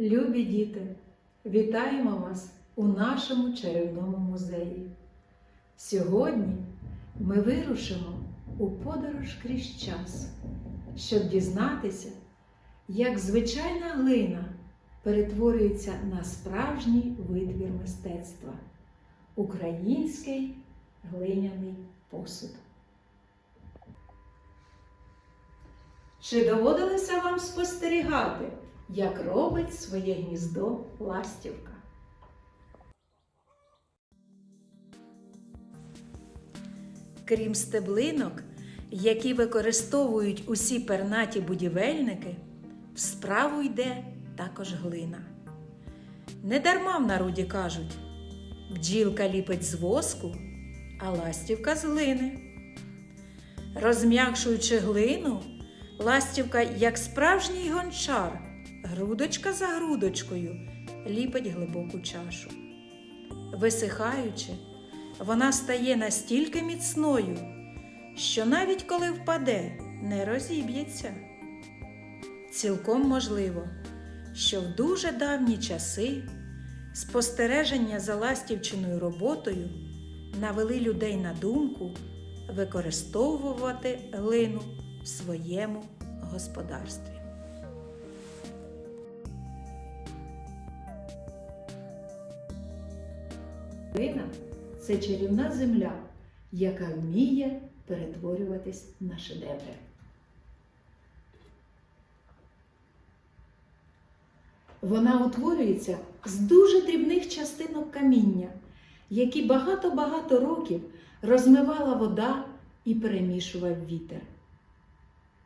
Любі діти, вітаємо вас у нашому чарівному музеї. Сьогодні ми вирушимо у подорож крізь час, щоб дізнатися, як звичайна глина перетворюється на справжній витвір мистецтва український глиняний посуд. Чи доводилося вам спостерігати, як робить своє гніздо ластівка? Крім стеблинок, які використовують усі пернаті будівельники, в справу йде також глина. Недарма в народі кажуть, бджілка ліпить з воску, а ластівка з глини. Розм'якшуючи глину, ластівка, як справжній гончар, грудочка за грудочкою, ліпить глибоку чашу. Висихаючи, вона стає настільки міцною, що навіть коли впаде, не розіб'ється. Цілком можливо, що в дуже давні часи спостереження за ластівчиною роботою навели людей на думку використовувати глину в своєму господарстві. Глина це чарівна земля, яка вміє перетворюватись на шедеври. Вона утворюється з дуже дрібних частинок каміння, які багато-багато років розмивала вода і перемішував вітер.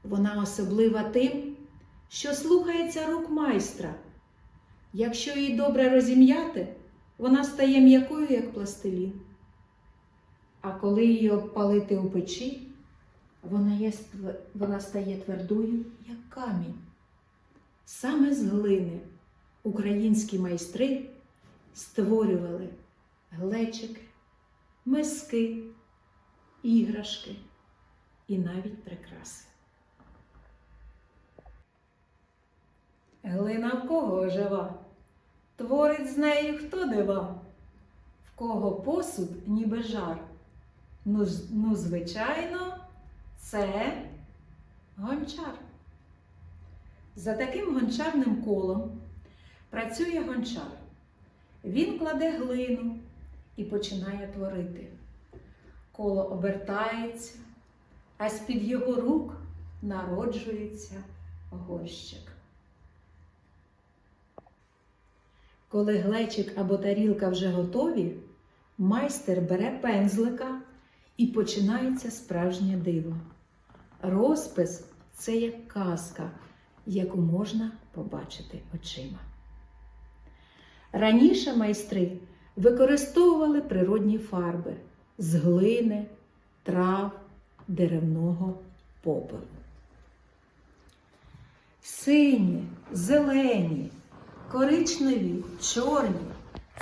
Вона особлива тим, що слухається рук майстра. Якщо її добре розім'яти, вона стає м'якою, як пластилін. А коли її обпалити у печі, вона, є, вона стає твердою, як камінь. Саме з глини українські майстри створювали глечики, миски, іграшки і навіть прикраси. Глина в кого ожива? Творить з нею хто дива? В кого посуд ніби жар? Ну, ну звичайно, це гончар. За таким гончарним колом працює гончар. Він кладе глину і починає творити. Коло обертається, а з-під його рук народжується горщик. Коли глечик або тарілка вже готові, майстер бере пензлика і починається справжнє диво. Розпис це як казка, яку можна побачити очима. Раніше майстри використовували природні фарби з глини, трав, деревного попелу. Сині, зелені, коричневі, чорні.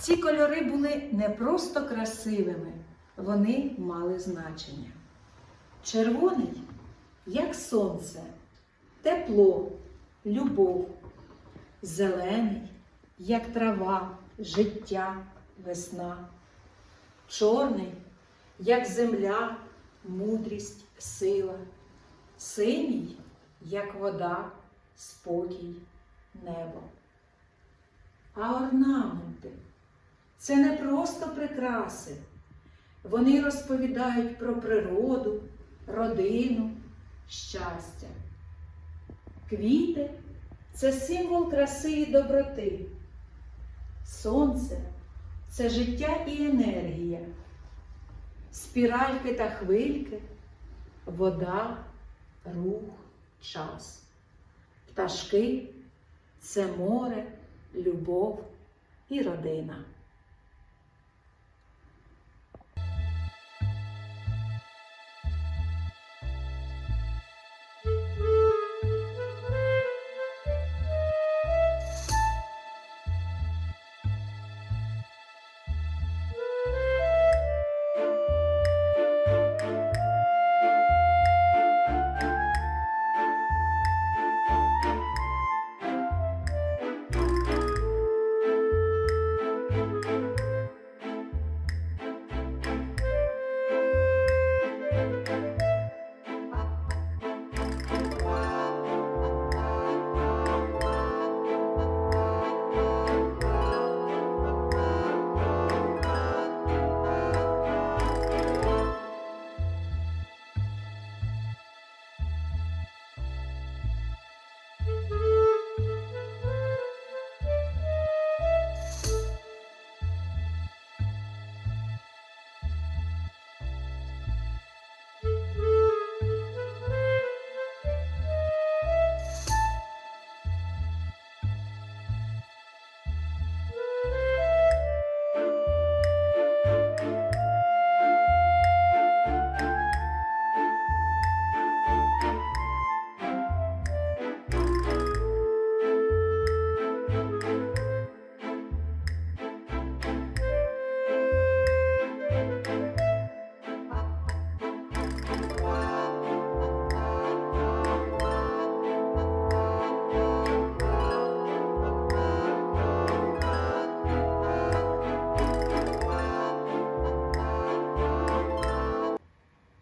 Ці кольори були не просто красивими, вони мали значення. Червоний, як сонце, тепло, любов, зелений, як трава, життя, весна, чорний, як земля, мудрість, сила, синій, як вода, спокій, небо. А орнаменти це не просто прикраси. Вони розповідають про природу, родину, щастя. Квіти це символ краси і доброти. Сонце це життя і енергія. Спіральки та хвильки, вода, рух, час. Пташки це море, любов і родина.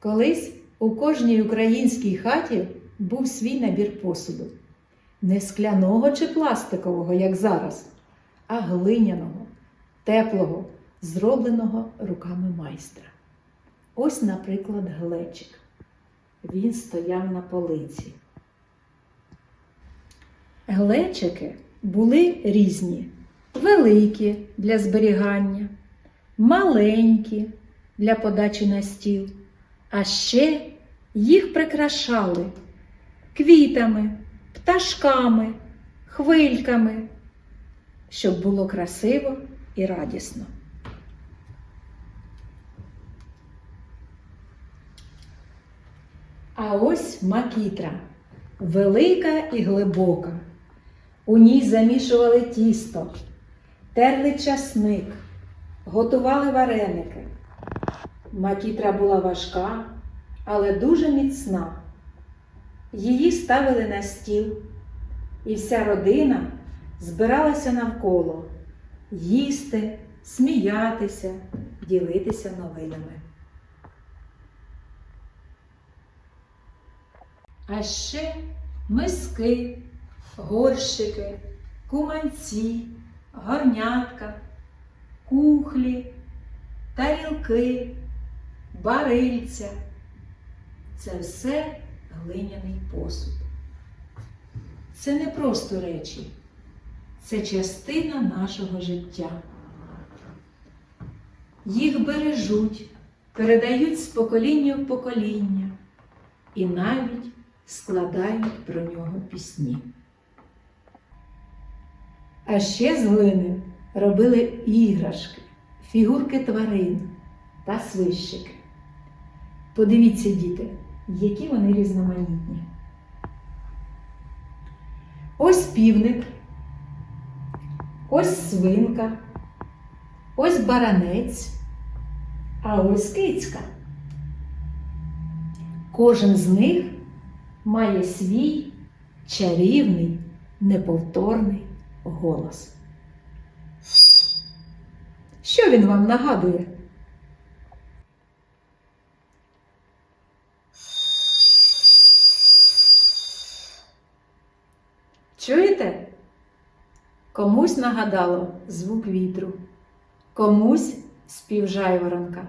Колись у кожній українській хаті був свій набір посуду. Не скляного чи пластикового, як зараз, а глиняного, теплого, зробленого руками майстра. Ось, наприклад, глечик. Він стояв на полиці. Глечики були різні, великі для зберігання, маленькі для подачі на стіл, а ще їх прикрашали квітами, пташками, хвильками, щоб було красиво і радісно. А ось макітра, велика і глибока. У ній замішували тісто, терли часник, готували вареники. Макітра була важка, але дуже міцна. Її ставили на стіл, і вся родина збиралася навколо їсти, сміятися, ділитися новинами. А ще миски, горщики, куманці, горнятка, кухлі, тарілки, барильця. Це все глиняний посуд. Це не просто речі, це частина нашого життя. Їх бережуть, передають з покоління в покоління і навіть складають про нього пісні. А ще з глини робили іграшки, фігурки тварин та свищики. Подивіться, діти, які вони різноманітні. Ось півник, ось свинка, ось баранець, а ось кицька. Кожен з них має свій чарівний, неповторний голос. Що він вам нагадує? Чуєте? Комусь нагадало звук вітру, комусь спів жайворонка.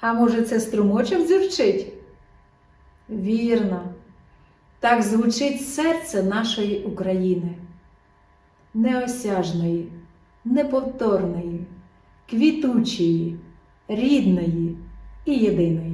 А може, це струмочок дзюрчить? Вірно, так звучить серце нашої України, неосяжної, неповторної, квітучої, рідної і єдиної.